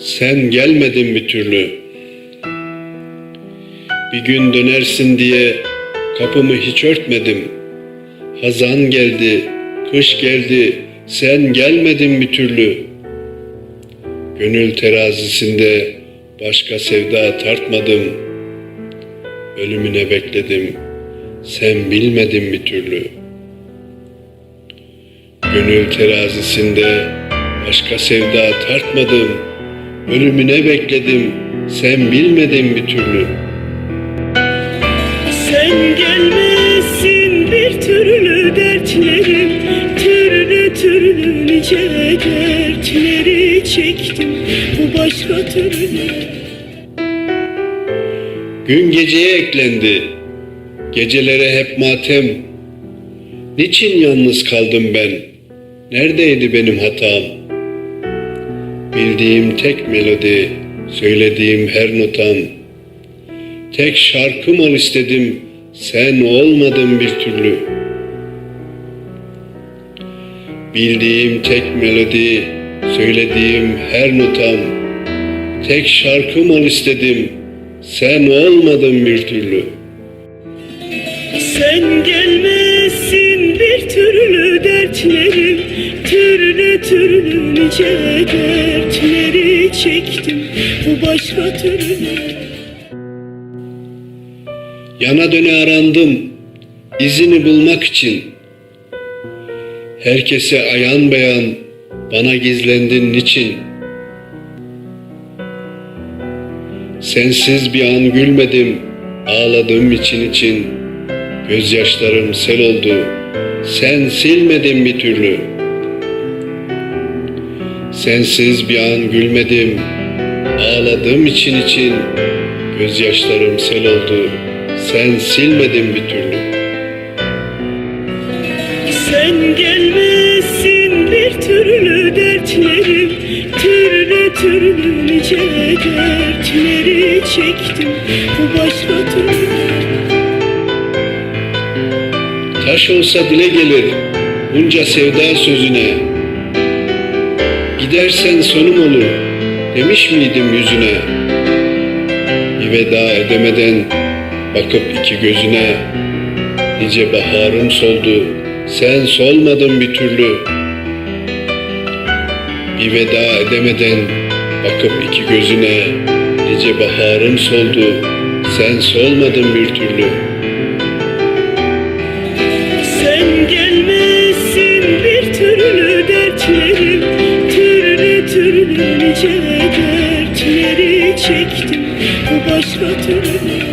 Sen gelmedin bir türlü. Bir gün dönersin diye kapımı hiç örtmedim. Hazan geldi, kış geldi, sen gelmedin bir türlü. Gönül terazisinde başka sevda tartmadım. Ölümüne bekledim, sen bilmedin bir türlü. Gönül terazisinde başka sevda tartmadım. Ölümüne bekledim, sen bilmedin bir türlü. Sen gelmesin bir türlü dertlerim Türlü türlü nice dertleri çektim Bu başka türlü Gün geceye eklendi, gecelere hep matem. Niçin yalnız kaldım ben? Neredeydi benim hatam? Bildiğim tek melodi, söylediğim her notam. Tek şarkım ol istedim, sen olmadın bir türlü. Bildiğim tek melodi, söylediğim her notam. Tek şarkım ol istedim, sen olmadın bir türlü. Sen gelmesin bir türlü dertlerim Türlü nice dertleri çektim Bu başka türlü Yana döne arandım, izini bulmak için. Herkese ayan beyan, bana gizlendin niçin? Sensiz bir an gülmedim, ağladım için için. Gözyaşlarım sel oldu, sen silmedin bir türlü. Sensiz bir an gülmedim, ağladım için için. Gözyaşlarım sel oldu, sen silmedin bir türlü. Sen gelmesin bir türlü dertlerim Türlü türlü nice dertleri çektim Bu başka türlü Taş olsa dile gelir bunca sevda sözüne. Gidersen sonum olur demiş miydim yüzüne. Bir veda edemeden bakıp iki gözüne. Nice baharım soldu sen solmadın bir türlü. Bir veda edemeden bakıp iki gözüne. Nice baharım soldu sen solmadın bir türlü. Çektim Bu başka türlü